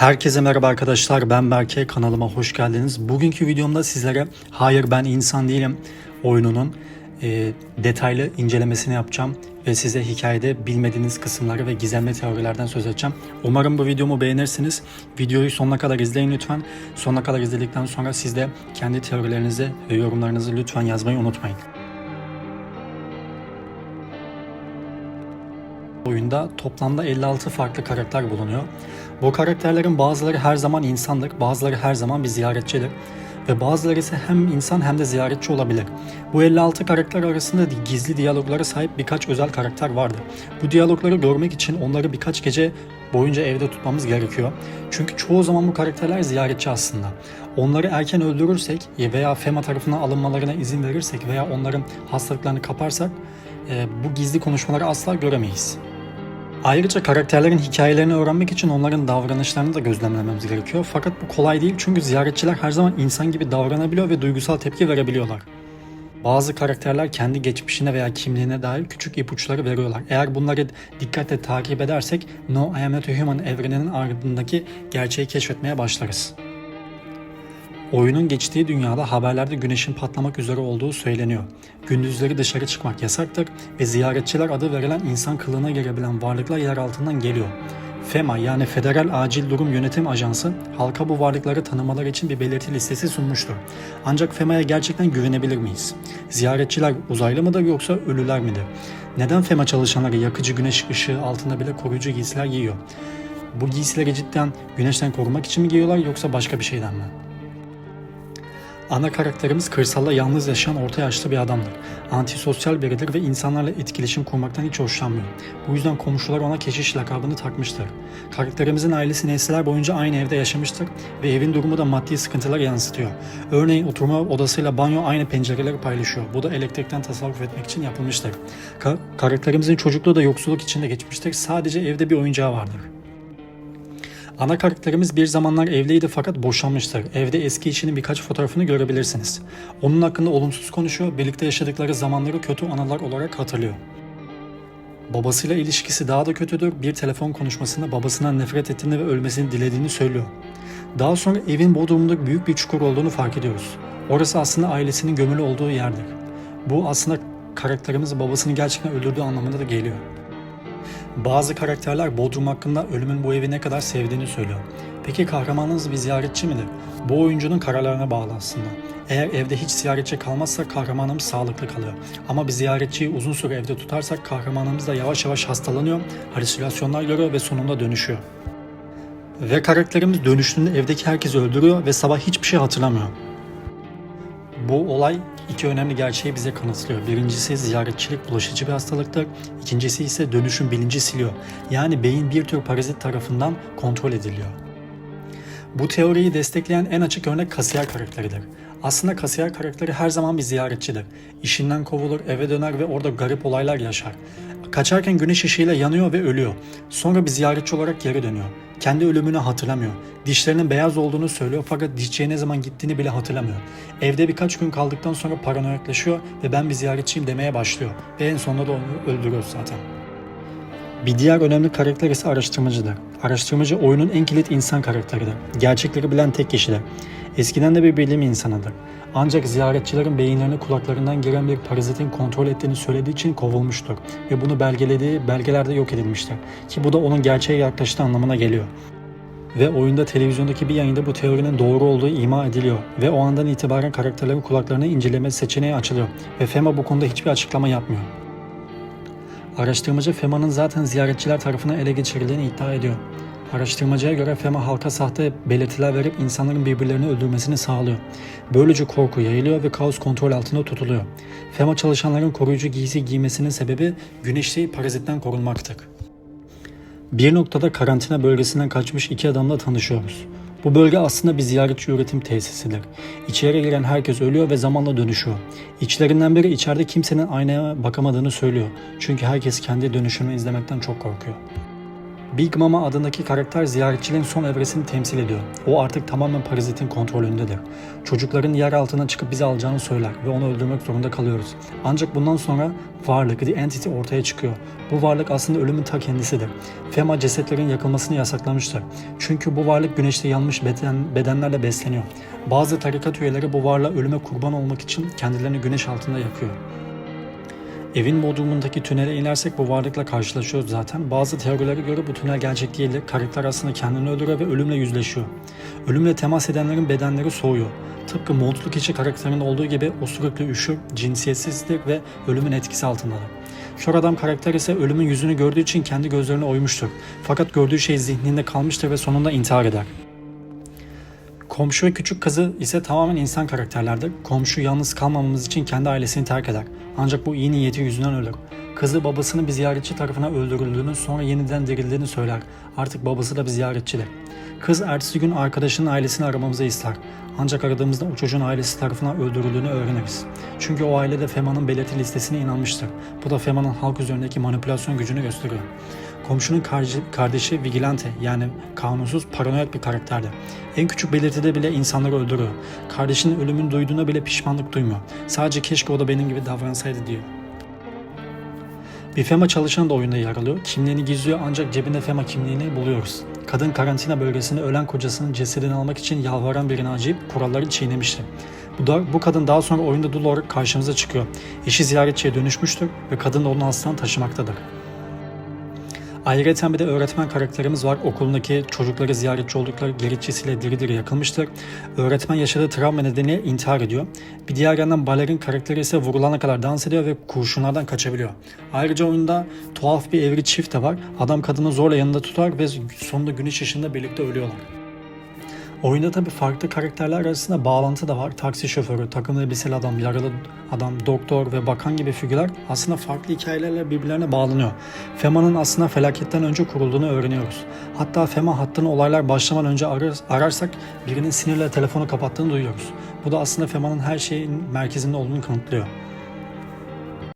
Herkese merhaba arkadaşlar ben Berke kanalıma hoş geldiniz. Bugünkü videomda sizlere Hayır Ben İnsan Değilim oyununun e, detaylı incelemesini yapacağım ve size hikayede bilmediğiniz kısımları ve gizemli teorilerden söz edeceğim. Umarım bu videomu beğenirsiniz. Videoyu sonuna kadar izleyin lütfen. Sonuna kadar izledikten sonra siz de kendi teorilerinizi ve yorumlarınızı lütfen yazmayı unutmayın. Oyunda toplamda 56 farklı karakter bulunuyor. Bu karakterlerin bazıları her zaman insandır, bazıları her zaman bir ziyaretçidir ve bazıları ise hem insan hem de ziyaretçi olabilir. Bu 56 karakter arasında gizli diyaloglara sahip birkaç özel karakter vardır. Bu diyalogları görmek için onları birkaç gece boyunca evde tutmamız gerekiyor. Çünkü çoğu zaman bu karakterler ziyaretçi aslında. Onları erken öldürürsek veya FEMA tarafından alınmalarına izin verirsek veya onların hastalıklarını kaparsak e, bu gizli konuşmaları asla göremeyiz. Ayrıca karakterlerin hikayelerini öğrenmek için onların davranışlarını da gözlemlememiz gerekiyor. Fakat bu kolay değil çünkü ziyaretçiler her zaman insan gibi davranabiliyor ve duygusal tepki verebiliyorlar. Bazı karakterler kendi geçmişine veya kimliğine dair küçük ipuçları veriyorlar. Eğer bunları dikkatle takip edersek No I Am Not a Human evreninin ardındaki gerçeği keşfetmeye başlarız. Oyunun geçtiği dünyada haberlerde güneşin patlamak üzere olduğu söyleniyor. Gündüzleri dışarı çıkmak yasaktır ve ziyaretçiler adı verilen insan kılığına girebilen varlıklar yer altından geliyor. FEMA yani Federal Acil Durum Yönetim Ajansı halka bu varlıkları tanımaları için bir belirti listesi sunmuştur. Ancak FEMA'ya gerçekten güvenebilir miyiz? Ziyaretçiler uzaylı mıdır yoksa ölüler midir? Neden FEMA çalışanları yakıcı güneş ışığı altında bile koruyucu giysiler giyiyor? Bu giysileri cidden güneşten korumak için mi giyiyorlar yoksa başka bir şeyden mi? Ana karakterimiz kırsalda yalnız yaşayan orta yaşlı bir adamdır. Antisosyal biridir ve insanlarla etkileşim kurmaktan hiç hoşlanmıyor. Bu yüzden komşular ona keşiş lakabını takmıştır. Karakterimizin ailesi nesiller boyunca aynı evde yaşamıştır ve evin durumu da maddi sıkıntılar yansıtıyor. Örneğin oturma odasıyla banyo aynı pencereleri paylaşıyor. Bu da elektrikten tasarruf etmek için yapılmıştır. Ka- karakterimizin çocukluğu da yoksulluk içinde geçmiştir. Sadece evde bir oyuncağı vardır. Ana karakterimiz bir zamanlar evliydi fakat boşanmıştır. Evde eski eşinin birkaç fotoğrafını görebilirsiniz. Onun hakkında olumsuz konuşuyor, birlikte yaşadıkları zamanları kötü anılar olarak hatırlıyor. Babasıyla ilişkisi daha da kötüdür. Bir telefon konuşmasında babasından nefret ettiğini ve ölmesini dilediğini söylüyor. Daha sonra evin bodrumunda büyük bir çukur olduğunu fark ediyoruz. Orası aslında ailesinin gömülü olduğu yerdir. Bu aslında karakterimiz babasını gerçekten öldürdüğü anlamına da geliyor. Bazı karakterler Bodrum hakkında ölümün bu evi ne kadar sevdiğini söylüyor. Peki kahramanınız bir ziyaretçi midir? Bu oyuncunun kararlarına bağlı aslında. Eğer evde hiç ziyaretçi kalmazsa kahramanımız sağlıklı kalıyor. Ama bir ziyaretçiyi uzun süre evde tutarsak kahramanımız da yavaş yavaş hastalanıyor, halüsinasyonlar görüyor ve sonunda dönüşüyor. Ve karakterimiz dönüştüğünde evdeki herkesi öldürüyor ve sabah hiçbir şey hatırlamıyor. Bu olay iki önemli gerçeği bize kanıtlıyor. Birincisi ziyaretçilik bulaşıcı bir hastalıktır. İkincisi ise dönüşüm bilinci siliyor. Yani beyin bir tür parazit tarafından kontrol ediliyor. Bu teoriyi destekleyen en açık örnek kasiyer karakteridir. Aslında kasiyer karakteri her zaman bir ziyaretçidir. İşinden kovulur, eve döner ve orada garip olaylar yaşar. Kaçarken güneş ışığıyla yanıyor ve ölüyor. Sonra bir ziyaretçi olarak geri dönüyor. Kendi ölümünü hatırlamıyor. Dişlerinin beyaz olduğunu söylüyor fakat dişçiye ne zaman gittiğini bile hatırlamıyor. Evde birkaç gün kaldıktan sonra paranoyaklaşıyor ve ben bir ziyaretçiyim demeye başlıyor. Ve en sonunda da onu öldürüyor zaten. Bir diğer önemli karakter ise araştırmacıdır. Araştırmacı oyunun en kilit insan karakteridir. Gerçekleri bilen tek kişidir. Eskiden de bir bilim insanıdır. Ancak ziyaretçilerin beyinlerine kulaklarından giren bir parazitin kontrol ettiğini söylediği için kovulmuştur. Ve bunu belgelediği belgelerde yok edilmiştir. Ki bu da onun gerçeğe yaklaştığı anlamına geliyor. Ve oyunda televizyondaki bir yayında bu teorinin doğru olduğu ima ediliyor. Ve o andan itibaren karakterlerin kulaklarını inceleme seçeneği açılıyor. Ve FEMA bu konuda hiçbir açıklama yapmıyor. Araştırmacı FEMA'nın zaten ziyaretçiler tarafından ele geçirildiğini iddia ediyor. Araştırmacıya göre FEMA halka sahte belirtiler verip insanların birbirlerini öldürmesini sağlıyor. Böylece korku yayılıyor ve kaos kontrol altında tutuluyor. FEMA çalışanların koruyucu giysi giymesinin sebebi güneş değil parazitten korunmaktır. Bir noktada karantina bölgesinden kaçmış iki adamla tanışıyoruz. Bu bölge aslında bir ziyaretçi üretim tesisidir. İçeri giren herkes ölüyor ve zamanla dönüşüyor. İçlerinden biri içeride kimsenin aynaya bakamadığını söylüyor. Çünkü herkes kendi dönüşümünü izlemekten çok korkuyor. Big Mama adındaki karakter ziyaretçilerin son evresini temsil ediyor. O artık tamamen parazitin kontrolündedir. Çocukların yer altına çıkıp bizi alacağını söyler ve onu öldürmek zorunda kalıyoruz. Ancak bundan sonra varlık, The Entity ortaya çıkıyor. Bu varlık aslında ölümün ta kendisidir. Fema cesetlerin yakılmasını yasaklamıştır. Çünkü bu varlık güneşte yanmış beden, bedenlerle besleniyor. Bazı tarikat üyeleri bu varlığa ölüme kurban olmak için kendilerini güneş altında yakıyor. Evin bodrumundaki tünele inersek bu varlıkla karşılaşıyoruz zaten. Bazı teorilere göre bu tünel gerçek değildir. Karakter aslında kendini öldürüyor ve ölümle yüzleşiyor. Ölümle temas edenlerin bedenleri soğuyor. Tıpkı Montlu Keçi karakterinin olduğu gibi o sürekli üşür, cinsiyetsizdir ve ölümün etkisi altındadır. Kör adam karakter ise ölümün yüzünü gördüğü için kendi gözlerini oymuştur. Fakat gördüğü şey zihninde kalmıştır ve sonunda intihar eder. Komşu ve küçük kızı ise tamamen insan karakterlerdir. Komşu yalnız kalmamamız için kendi ailesini terk eder. Ancak bu iyi niyeti yüzünden ölür. Kızı babasının bir ziyaretçi tarafından öldürüldüğünü sonra yeniden dirildiğini söyler. Artık babası da bir ziyaretçidir. Kız ertesi gün arkadaşının ailesini aramamızı ister. Ancak aradığımızda o çocuğun ailesi tarafından öldürüldüğünü öğreniriz. Çünkü o aile de Fema'nın belirti listesine inanmıştır. Bu da Fema'nın halk üzerindeki manipülasyon gücünü gösteriyor. Komşunun kardeşi, Vigilante yani kanunsuz paranoyak bir karakterdir. En küçük belirtide bile insanları öldürüyor. Kardeşinin ölümünü duyduğuna bile pişmanlık duymuyor. Sadece keşke o da benim gibi davransaydı diyor. Bir FEMA çalışanı da oyunda yer alıyor. Kimliğini gizliyor ancak cebinde FEMA kimliğini buluyoruz. Kadın karantina bölgesinde ölen kocasının cesedini almak için yalvaran birine acıyıp kuralları çiğnemişti. Bu, da, bu kadın daha sonra oyunda dul olarak karşımıza çıkıyor. Eşi ziyaretçiye dönüşmüştür ve kadın da onun hastalığını taşımaktadır. Ayrıca bir de öğretmen karakterimiz var. Okulundaki çocukları ziyaretçi oldukları gerekçesiyle diri diri yakılmıştır. Öğretmen yaşadığı travma nedeniyle intihar ediyor. Bir diğer yandan balerin karakteri ise vurulana kadar dans ediyor ve kurşunlardan kaçabiliyor. Ayrıca oyunda tuhaf bir evri çift de var. Adam kadını zorla yanında tutar ve sonunda güneş ışığında birlikte ölüyorlar. Oyunda tabii farklı karakterler arasında bağlantı da var. Taksi şoförü, takım elbiseli adam, yaralı adam, doktor ve bakan gibi figürler aslında farklı hikayelerle birbirlerine bağlanıyor. FEMA'nın aslında felaketten önce kurulduğunu öğreniyoruz. Hatta FEMA hattını olaylar başlamadan önce arar, ararsak birinin sinirle telefonu kapattığını duyuyoruz. Bu da aslında FEMA'nın her şeyin merkezinde olduğunu kanıtlıyor.